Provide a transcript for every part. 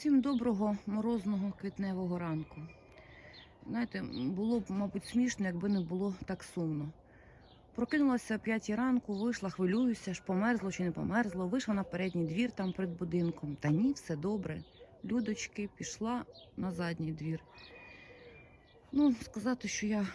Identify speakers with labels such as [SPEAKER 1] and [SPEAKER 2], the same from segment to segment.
[SPEAKER 1] Всім доброго морозного квітневого ранку. Знаєте, було б, мабуть, смішно, якби не було так сумно. Прокинулася о 5 ранку, вийшла, хвилююся, ж померзло чи не померзло. Вийшла на передній двір там перед будинком. Та ні, все добре. Людочки пішла на задній двір. Ну, сказати, що я,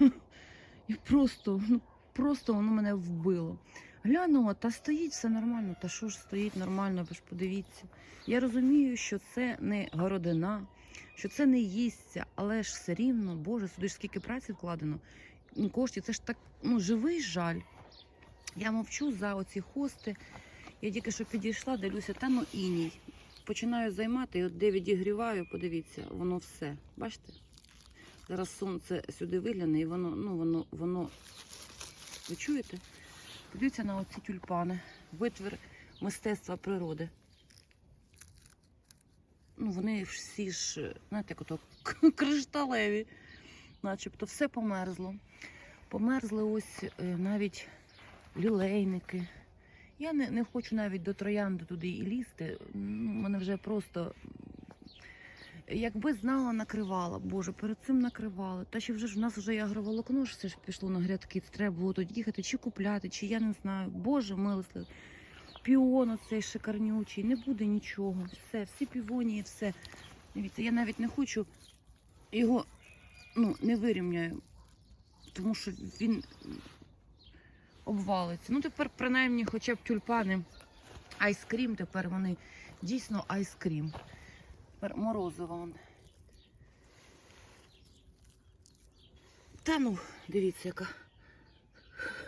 [SPEAKER 1] я просто, ну, просто воно мене вбило. Глянула, та стоїть все нормально. Та що ж стоїть нормально, ви ж подивіться. Я розумію, що це не городина, що це не їсться, але ж все рівно, Боже, сюди ж скільки праці вкладено, коштів, це ж так ну, живий жаль. Я мовчу за оці хости. Я тільки що підійшла, дивлюся, та ну іній. Починаю займати, і от де відігріваю, подивіться, воно все. Бачите? Зараз сонце сюди вигляне, і воно, ну, воно, воно. Ви чуєте? Подивіться на оці тюльпани, витвір мистецтва природи. Ну, вони всі ж, знаєте, як ото кришталеві, начебто все померзло. Померзли ось е, навіть лілейники. Я не, не хочу навіть до троянди туди і лізти. Ну, мене вже просто. Якби знала, накривала, Боже, перед цим накривала. Та ще вже ж в нас вже і агроволокно ж все ж пішло на грядки. Це треба було тут їхати чи купляти, чи я не знаю. Боже милостивий. Піон оцей шикарнючий, не буде нічого. Все, всі півонії, все. Дивіться, я навіть не хочу його ну, не вирівняю, тому що він обвалиться. Ну, тепер, принаймні, хоча б тюльпани айскрім, тепер вони дійсно айскрім. Морозиво. Та ну, дивіться, яка.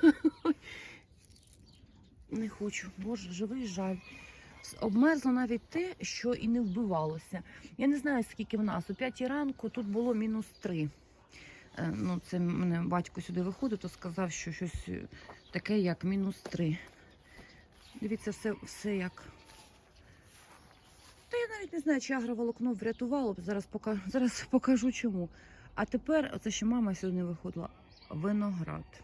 [SPEAKER 1] Не хочу. Боже, живий жаль. Обмерзло навіть те, що і не вбивалося. Я не знаю, скільки в нас. О 5 ранку тут було мінус 3. Е, Ну, це мене батько сюди виходив, то сказав, що щось таке, як мінус 3. Дивіться, все, все як. Навіть не знаю, чи агроволокно врятувало. Зараз покажу, зараз покажу чому. А тепер, оце ще мама сьогодні виходила, виноград.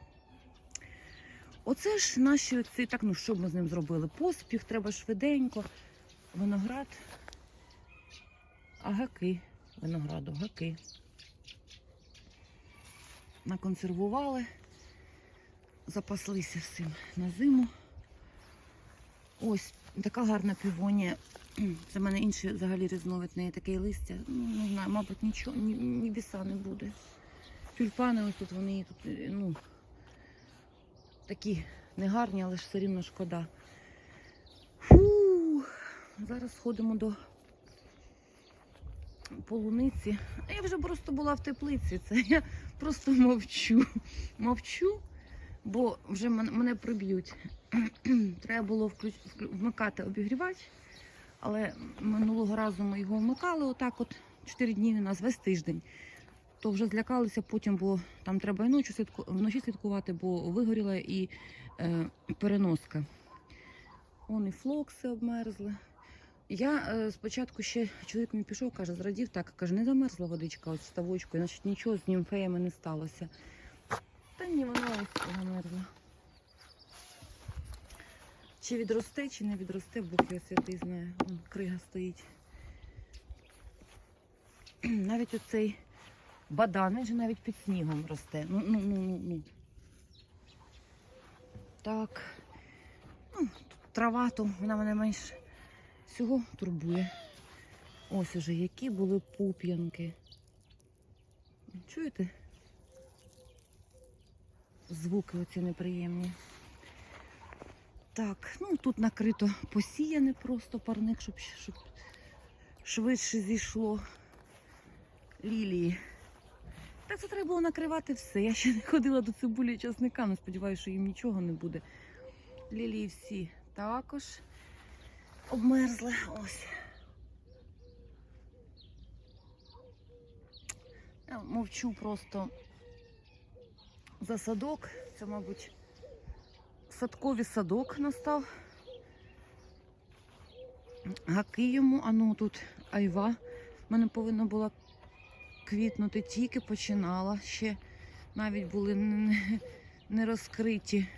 [SPEAKER 1] Оце ж наші ці, так, ну що б ми з ним зробили? Поспіх, треба швиденько. Виноград. А гаки. Винограду, гаки. Наконсервували, запаслися всім на зиму. Ось така гарна півонія. Це в мене інший взагалі різновид, в неї таке листя. Ну, не знаю, мабуть, нічого, ні, ні біса не буде. Тюльпани ось тут вони тут, е, ну, такі негарні, але ж все рівно шкода. Фу, зараз сходимо до полуниці. А я вже просто була в теплиці. Це я просто мовчу. Мовчу, бо вже мене приб'ють. Треба було вмикати обігрівач, але минулого разу ми його вмикали отак от 4 дні у нас весь тиждень. То вже злякалися потім, бо там треба і ночі слідку... вночі слідкувати, бо вигоріла і е, переноска. Он і флокси обмерзли. Я е, спочатку ще чоловік мені пішов, каже, зрадів так, каже, не замерзла водичка з ставочкою, значить нічого з німфеями не сталося. Та ні, вона ось замерзла. Чи відросте, чи не відросте, Бог його святий знає. Вон крига стоїть. Навіть оцей бадан, він же навіть під снігом росте. Ну, ну, ну, ну, ну. Так. Ну, трава, то вона мене менш всього турбує. Ось уже які були пуп'янки. Чуєте? Звуки оці неприємні. Так, ну тут накрито посіяне просто парник, щоб, щоб швидше зійшло лілії. Так це треба було накривати все. Я ще не ходила до цибулі часника, але сподіваюся, що їм нічого не буде. Лілії всі також обмерзли. Ось. Я мовчу просто за садок. Це, мабуть, садковий садок настав. Гаки йому, а ну тут айва. В мене повинна була квітнути, тільки починала. Ще навіть були не, розкриті.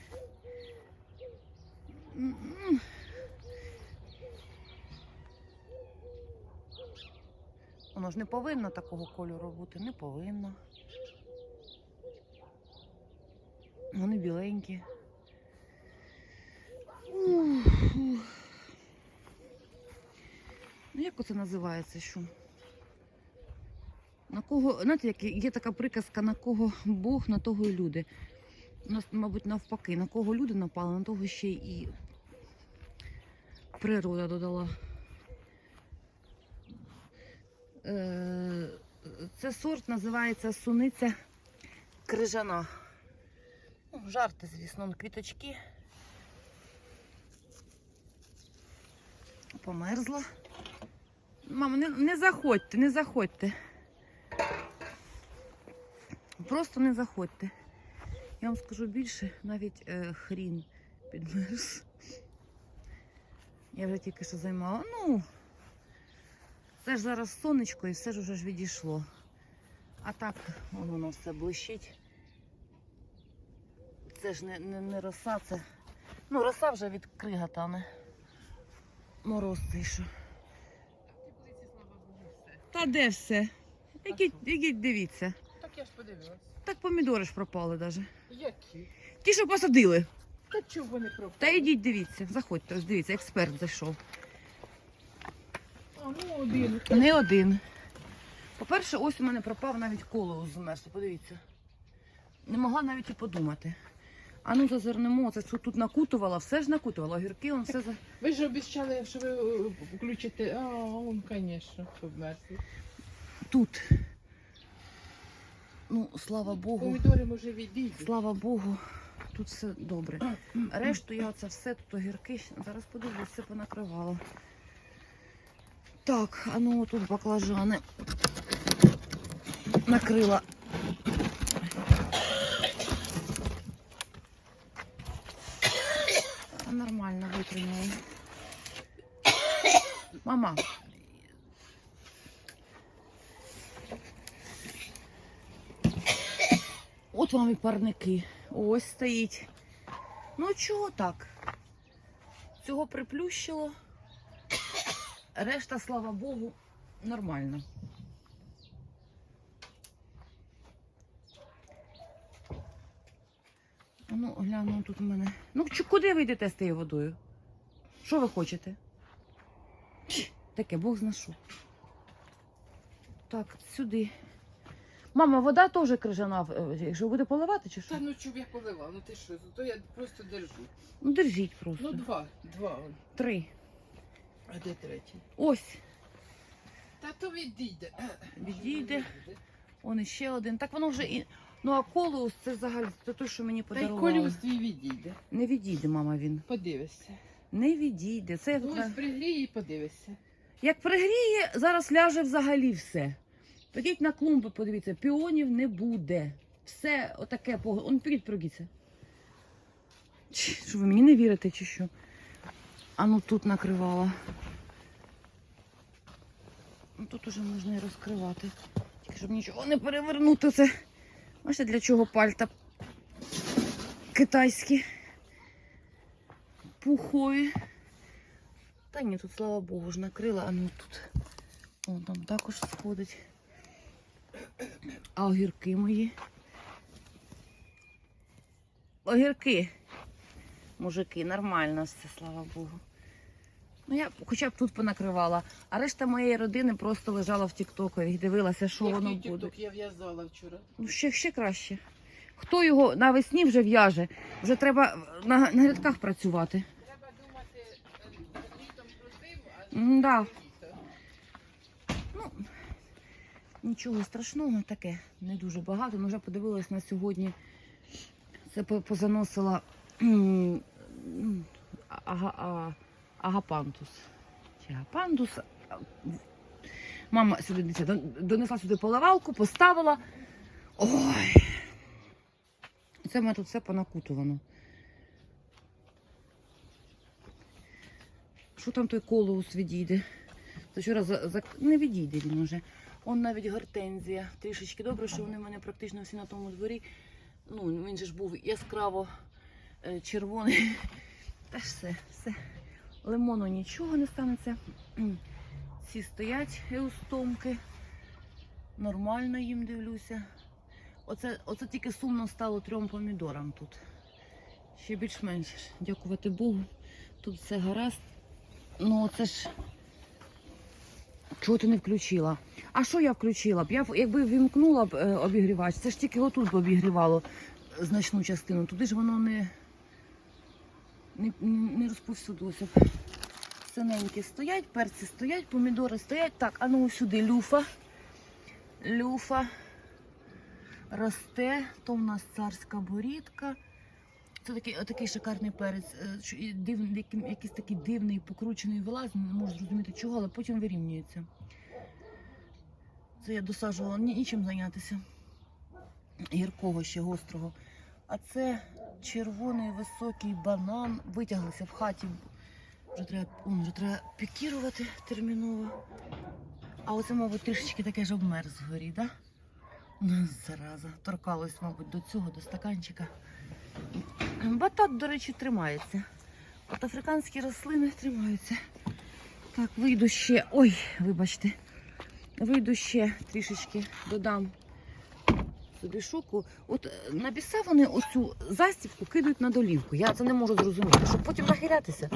[SPEAKER 1] Воно ж не повинно такого кольору бути, не повинно. Вони біленькі. Ну, як оце називається що? На кого, знаєте, як є така приказка, на кого Бог, на того і люди. У нас, мабуть, навпаки, на кого люди напали, на того ще і природа додала. Е, Це сорт називається суниця крижана. Ну, жарти, звісно, квіточки. Померзла. Мама, не, не заходьте, не заходьте. Просто не заходьте. Я вам скажу більше, навіть е, хрін підмерз. Я вже тільки що займала. Ну, це ж зараз сонечко і все ж уже ж відійшло. А так вон воно все блищить. Це ж не, не, не роса, це. Ну, роса вже від крига тане. Мороз що. Та де все? Ідіть, ідіть, дивіться.
[SPEAKER 2] Так я ж подивилась.
[SPEAKER 1] Так помідори ж пропали навіть.
[SPEAKER 2] Які?
[SPEAKER 1] Ті, що посадили.
[SPEAKER 2] Та чого вони пропали?
[SPEAKER 1] Та йдіть, дивіться, заходьте, ось дивіться, експерт зайшов.
[SPEAKER 2] А, ну один.
[SPEAKER 1] Не один. По-перше, ось у мене пропав навіть коло змерз. Подивіться. Не могла навіть і подумати. А ну зазирнемо, це що тут накутувала, все ж накутувала. Огірки, он все за.
[SPEAKER 2] Ви ж обіцяли, що ви е, включите. А, он, звісно, обмерзли.
[SPEAKER 1] Тут. Ну, слава Богу.
[SPEAKER 2] Помідори може відійдуть.
[SPEAKER 1] Слава Богу, тут все добре. Решту я це все тут огірки. Зараз подивлюсь, все понакривала. Так, а ну тут баклажани накрила. Та Нормально витримала. Мама. От вам і парники. Ось стоїть. Ну чого так? Цього приплющило. Решта, слава Богу, нормально. Ну, гляну тут у мене. Ну, куди ви йдете з тією водою? Що ви хочете? Таке, Бог зна що. Так, сюди. Мама, вода теж крижана, е, якщо буде поливати чи що?
[SPEAKER 2] Та ну чого я поливав? Ну ти що, то я просто держу.
[SPEAKER 1] Ну, держіть просто.
[SPEAKER 2] Ну два, два. он.
[SPEAKER 1] Три.
[SPEAKER 2] А де третій?
[SPEAKER 1] Ось.
[SPEAKER 2] Та то відійде.
[SPEAKER 1] Відійде. Он іще один. Так воно вже і. Ну а колеус це взагалі це той, що мені
[SPEAKER 2] Та й
[SPEAKER 1] подарували.
[SPEAKER 2] колюс твій відійде.
[SPEAKER 1] Не відійде, мама, він.
[SPEAKER 2] Подивишся.
[SPEAKER 1] Не відійде. Це як,
[SPEAKER 2] ось пригрій і подивишся.
[SPEAKER 1] як пригріє, зараз ляже взагалі все. Підіть на клумби, подивіться, піонів не буде. Все отаке пог- Он підіть, пройдіться. Чи, Що ви мені не вірите, чи що? А ну тут накривала. Ну тут уже можна і розкривати. Тільки щоб нічого не перевернути це. Бачите, для чого пальта китайські. Пухові. Та ні, тут, слава Богу, ж накрила, а ну тут. Вон там також сходить. А огірки мої. Огірки. Мужики, нормально все, слава Богу. Ну, я хоча б тут понакривала, а решта моєї родини просто лежала в Тіктокові, дивилася, що воно
[SPEAKER 2] Який
[SPEAKER 1] буде.
[SPEAKER 2] тік-ток я в'язала вчора.
[SPEAKER 1] Ну, ще, ще краще. Хто його навесні вже в'яже? Вже треба на, на грядках працювати.
[SPEAKER 2] Треба думати літом зиму, а
[SPEAKER 1] М-да. Ну, нічого страшного, таке не дуже багато. Ми вже подивилась на сьогодні. Це по- позаносила агапантус. Чи агапандус. А, Мама сюди донесла сюди поливалку, поставила. Ой. Це в мене тут все понакутувано. Що там той колоус відійде? Це вчора за, за... не відійде він уже. Он навіть гортензія. Трішечки добре, що вони в мене практично всі на тому дворі. Ну, він же ж був яскраво е, червоний. Та ж все, все. Лимону нічого не станеться. Ці стоять еустомки. Нормально їм дивлюся. Оце, оце тільки сумно стало трьом помідорам тут. Ще більш-менш, дякувати Богу. Тут все гаразд. Ну, це ж. Чого ти не включила? А що я включила б? Я якби вімкнула б е, обігрівач, це ж тільки отут б обігрівало значну частину. Туди ж воно не, не, не розповсюдилося б. Синенькі стоять, перці стоять, помідори стоять. Так, а ну сюди люфа. Люфа росте. То в нас царська борідка. Це такий, отакий шикарний перець. е, Див, якийсь такий дивний, покручений вилаз, не можу зрозуміти чого, але потім вирівнюється. Це я досаджувала нічим зайнятися. Гіркого ще гострого. А це червоний високий банан. Витяглися в хаті. Вже треба, он, вже треба пікірувати терміново. А оце, мабуть, трішечки таке ж обмерз згорі, так? Да? Зараза. Торкалось, мабуть, до цього, до стаканчика. Батат, до речі, тримається. От африканські рослини тримаються. Так, вийду ще. Ой, вибачте. Вийду ще трішечки додам собі шоку. От е, на біса вони оцю застібку кидають на долівку. Я це не можу зрозуміти, щоб потім нахилятися.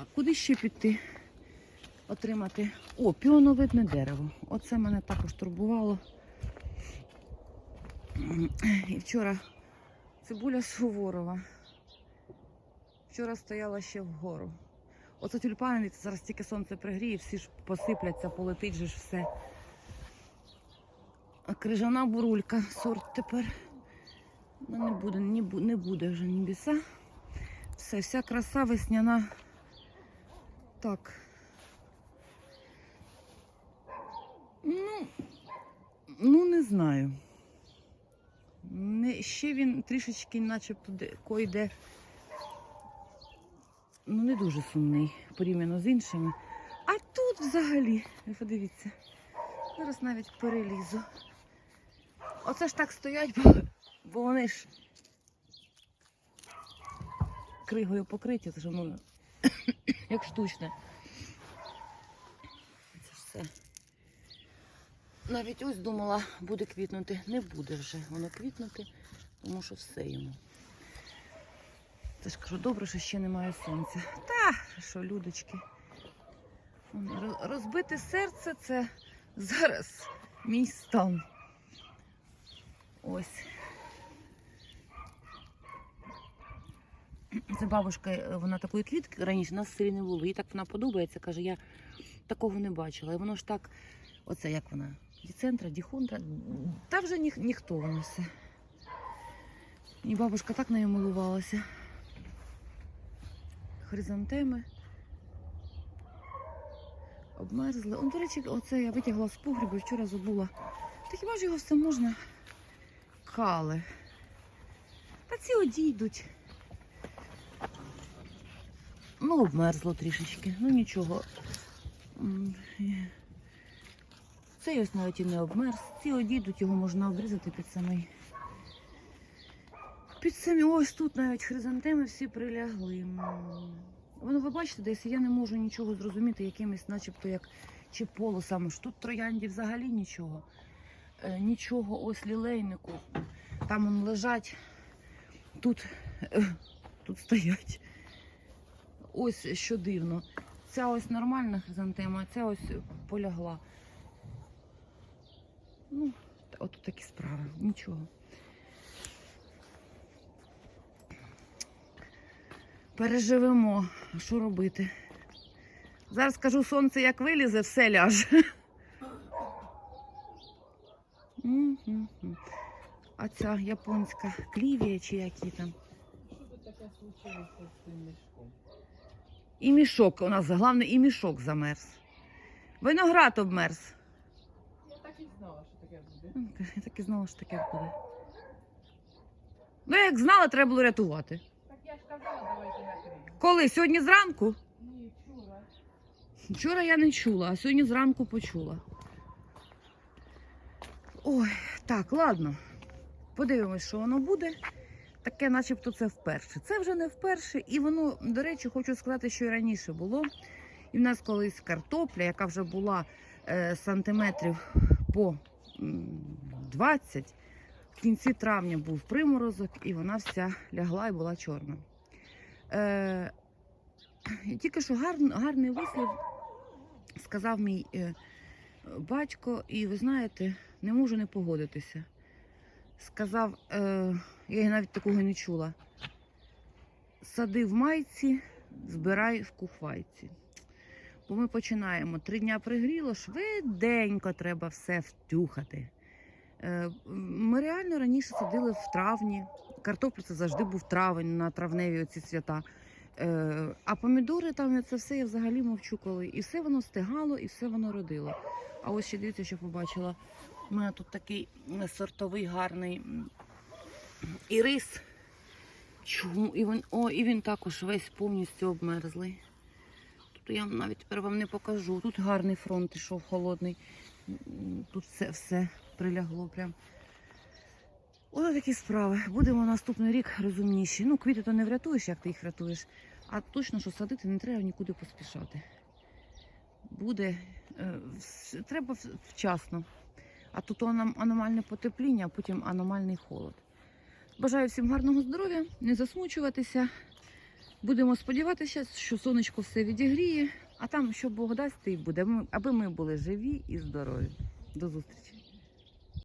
[SPEAKER 1] А куди ще піти? Отримати. О, піоновидне дерево. Оце мене також турбувало. І вчора цибуля Суворова. Вчора стояла ще вгору. Оце тюльпани, зараз тільки сонце пригріє, всі ж посипляться, полетить же ж все. А крижана бурулька, сорт тепер. Ну, не буде, не, не буде вже ні біса. Все, вся краса весняна. Так. Ну, ну не знаю. Не, ще він трішечки начебто койде. Ну, не дуже сумний порівняно з іншими. А тут взагалі, подивіться, зараз навіть перелізу. Оце ж так стоять, бо, бо вони ж кригою покриті, це ж воно як штучне. Це ж все. Навіть ось думала, буде квітнути. Не буде вже воно квітнути, тому що все йому. Це ж кажу, добре, що ще немає сонця. Та, що, людочки. Розбите серце це зараз мій стан. Ось. Це бабушка, е, вона такої квітки раніше у нас селі не було. Їй так вона подобається, каже, я такого не бачила. І воно ж так, оце як вона, діцентра, діхундра, та вже ніх, ніхто воно все. І бабушка так нею милувалася. Хризантеми. Обмерзли. Он, до речі, оце я витягла з погрібу вчора забула. Та хіба ж його все можна? Кали. Та ці одійдуть. Ну, обмерзло трішечки. Ну нічого. Цей ось навіть і не обмерз. Ці одійдуть, його можна обрізати під самий. Під самі ось тут навіть хризантеми всі прилягли. Воно, ви бачите, десь я не можу нічого зрозуміти, якимось, начебто, як чи полосами. ж Тут троянді взагалі нічого. Е, нічого, ось лілейнику. Там вон лежать, тут, е, тут стоять. Ось що дивно. Ця ось нормальна хризантема, а ця ось полягла. Ну, от такі справи. Нічого. Переживемо. Що робити? Зараз скажу, сонце як вилізе, все ляже. А ця японська клівія чи які там.
[SPEAKER 2] Що тут таке случилося з цим мішком?
[SPEAKER 1] І мішок у нас, головне, і мішок замерз. Виноград обмерз.
[SPEAKER 2] Я так і знала, що
[SPEAKER 1] Я так і знала, що таке буде. Ну, як знала, треба було рятувати.
[SPEAKER 2] Так я ж казала, давайте накриємо.
[SPEAKER 1] Коли? Сьогодні зранку?
[SPEAKER 2] Ні, вчора.
[SPEAKER 1] Вчора я не чула, а сьогодні зранку почула. Ой, так, ладно. Подивимось, що воно буде. Таке, начебто, це вперше. Це вже не вперше, і воно, до речі, хочу сказати, що і раніше було. І в нас колись картопля, яка вже була е, сантиметрів по 20, в кінці травня був приморозок, і вона вся лягла і була чорна. Е, тільки що гар, гарний вислів сказав мій е, батько, і ви знаєте, не можу не погодитися. Сказав, е, я навіть такого не чула. Сади в майці, збирай в кухвайці. Бо ми починаємо. Три дня пригріло, швиденько треба все втюхати. Е, Ми реально раніше садили в травні. Картопля це завжди був травень на травневі оці свята. Е, А помідори там це все я взагалі мовчу коли. І все воно стигало, і все воно родило. А ось ще дивіться, що побачила. У мене тут такий сортовий гарний ірис. Чому? І він, о, і він також весь повністю обмерзлий. Тут я навіть тепер вам не покажу. Тут гарний фронт ішов холодний. Тут все, все прилягло прям. Ось такі справи. Будемо наступний рік розумніші. Ну, квіти то не врятуєш, як ти їх врятуєш. А точно, що садити не треба нікуди поспішати. Буде е, треба вчасно. А тут аномальне потепління, а потім аномальний холод. Бажаю всім гарного здоров'я, не засмучуватися. Будемо сподіватися, що сонечко все відігріє, а там, що Бог дасть, то й буде, аби ми були живі і здорові. До зустрічі!